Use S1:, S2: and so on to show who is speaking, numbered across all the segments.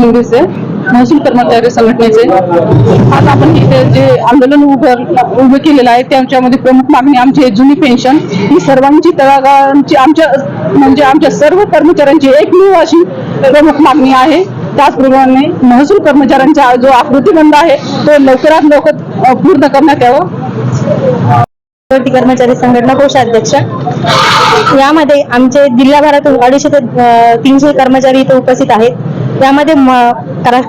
S1: शिंदेचे महसूल कर्मचारी संघटनेचे. आज आपण इथे जे आंदोलन उभं उभं केलेलं आहे त्यांच्यामध्ये प्रमुख मागणी आमची जुनी पेन्शन. ही सर्वांची तळागाळांची आमच्या म्हणजे आमच्या सर्व कर्मचाऱ्यांची एकमेव अशी प्रमुख मागणी आहे. त्याचप्रमाणे महसूल कर्मचाऱ्यांचा जो आकृतीबंध आहे तो लवकरात लवकर पूर्ण करण्यात यावं.
S2: कर्मचारी संघटना कोषाध्यक्ष. यामध्ये आमचे जिल्हाभरातून अडीचशे ते तीनशे कर्मचारी इथे उपस्थित आहेत. यामध्ये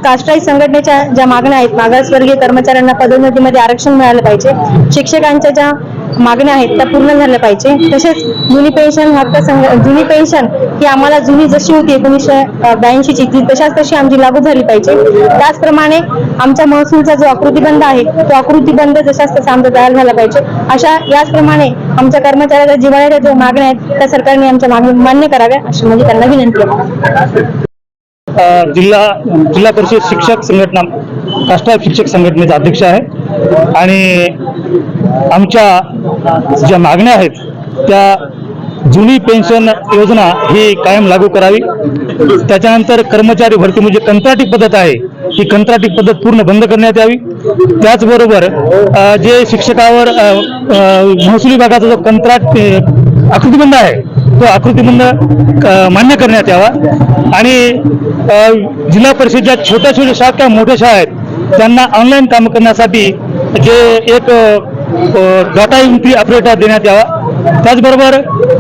S2: काष्टाई संघटनेच्या ज्या मागण्या आहेत मागासवर्गीय कर्मचाऱ्यांना पदोन्नतीमध्ये आरक्षण मिळालं पाहिजे शिक्षकांच्या ज्या मागण्या आहेत त्या पूर्ण झाल्या पाहिजे. तसेच जुनी पेन्शन हक्क संघ जुनी पेन्शन ही आम्हाला जुनी जशी होती एकोणीसशे ब्याऐंशीची ती तशाच तशी आमची लागू झाली पाहिजे. त्याचप्रमाणे आमच्या महसूलचा जो आकृतीबंध आहे तो आकृतीबंध जशाच तसा आमचा तयार झाला पाहिजे. अशा याचप्रमाणे आमच्या कर्मचाऱ्याच्या जिव्हाळ्याच्या जो मागण्या आहेत त्या सरकारने आमच्या मागण्या मान्य कराव्या अशी म्हणजे त्यांना विनंती आहे.
S3: जिल्हा जिल्हा परिषद शिक्षक संघटना काष्टा शिक्षक संघटनेचा अध्यक्ष आहे. आणि आमच्या ज्या मागण्या आहेत त्या जुनी पेन्शन योजना ही कायम लागू करावी. त्याच्यानंतर कर्मचारी भरती म्हणजे कंत्राटी पद्धत आहे ही कंत्राटी पद्धत पूर्ण बंद करण्यात यावी. त्याचबरोबर जे शिक्षकावर महसूल विभागाचा जो कंत्राट आकृतीबंध आहे. तो आकृतीबंध मान्य करण्यात यावा. आणि जिल्हा जिल्हा परिषदच्या छोट्या छोट्या शाळा किंवा मोठ्या शाळा आहेत त्यांना ऑनलाईन काम करण्यासाठी जे एक डाटा एंट्री ऑपरेटर देण्यात यावा. त्याचबरोबर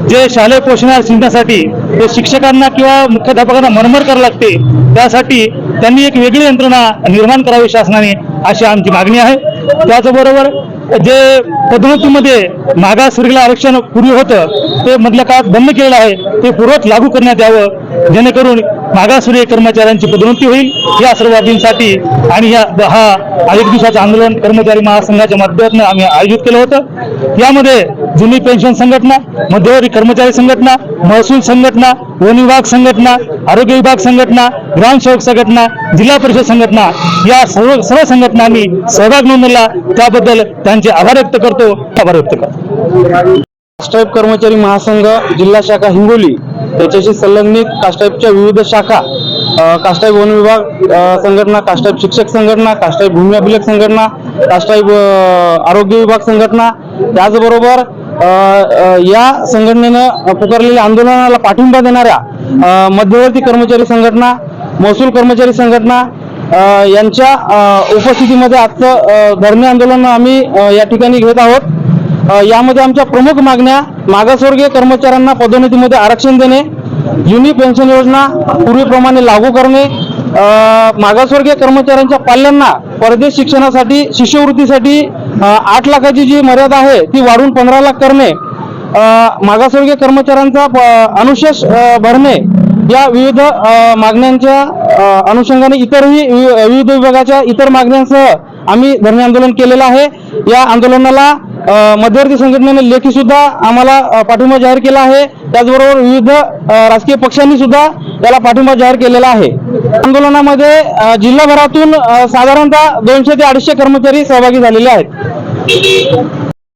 S3: जे शालेय पोषणार शिकण्यासाठी ते शिक्षकांना किंवा मुख्याध्यापकांना मनमर करावं लागते त्यासाठी त्यांनी एक वेगळी यंत्रणा निर्माण करावी शासनाने अशी आमची मागणी आहे. त्याचबरोबर जे पदोन्नतीमध्ये मागासवर्गीला आरक्षण पूर्वी होतं ते मधल्या काळात बंद केलेलं आहे ते पूर्वच लागू करण्यात यावं. जेणेकरून मागासवर्गीय कर्मचाऱ्यांची पदोन्नती होईल. या सर्व बाबींसाठी आणि या हा एक दिवसाचं आंदोलन कर्मचारी महासंघाच्या माध्यमातून आम्ही आयोजित केलं होतं. यामध्ये जुनी पेन्शन संघटना मध्यवर्ती कर्मचारी संघटना महसूल संघटना वन विभाग संघटना आरोग्य विभाग संघटना ग्रामसेवक संघटना जिल्हा परिषद संघटना या सर्व सर्व संघटनांनी सहभाग नोंदवला. त्याबद्दल त्यांचे आभार व्यक्त करतो. आभार व्यक्त करतो.
S4: कर्मचारी महासंघ जिल्हा शाखा हिंगोली. त्याच्याशी संलग्नित काष्टाईपच्या विविध शाखा अ, वन विभाग संघटना काष्टाईप शिक्षक संघटना कास्टाईप भूमी अभिलेख संघटना कास्टाईप आरोग्य विभाग संघटना. त्याचबरोबर या संघटनेनं पुकारलेल्या आंदोलनाला पाठिंबा देणाऱ्या मध्यवर्ती कर्मचारी संघटना महसूल कर्मचारी संघटना यांच्या उपस्थितीमध्ये आजचं धर्मी धरणे आंदोलन आम्ही या ठिकाणी घेत आहोत. यामध्ये आमच्या प्रमुख मागण्या मागासवर्गीय कर्मचाऱ्यांना पदोन्नतीमध्ये आरक्षण देणे जुनी पेन्शन योजना पूर्वीप्रमाणे लागू करणे मागासवर्गीय कर्मचाऱ्यांच्या पाल्यांना परदेश शिक्षणासाठी शिष्यवृत्तीसाठी आठ लाखाची जी मर्यादा आहे ती वाढवून पंधरा लाख करणे मागासवर्गीय कर्मचाऱ्यांचा प- अनुशेष भरणे या विविध मागण्यांच्या अनुषंगाने इतरही वि- विविध विभागाच्या इतर मागण्यांसह आम्ही धरणे आंदोलन केलेलं आहे. या आंदोलनाला मध्यवर्ती संघटनेने लेखी सुद्धा आम्हाला पाठिंबा जाहीर केला आहे. त्याचबरोबर विविध राजकीय पक्षांनी सुद्धा याला पाठिंबा जाहीर केलेला आहे. आंदोलनामध्ये जिल्हाभरातून साधारणतः दोनशे ते अडीचशे कर्मचारी सहभागी झालेले आहेत.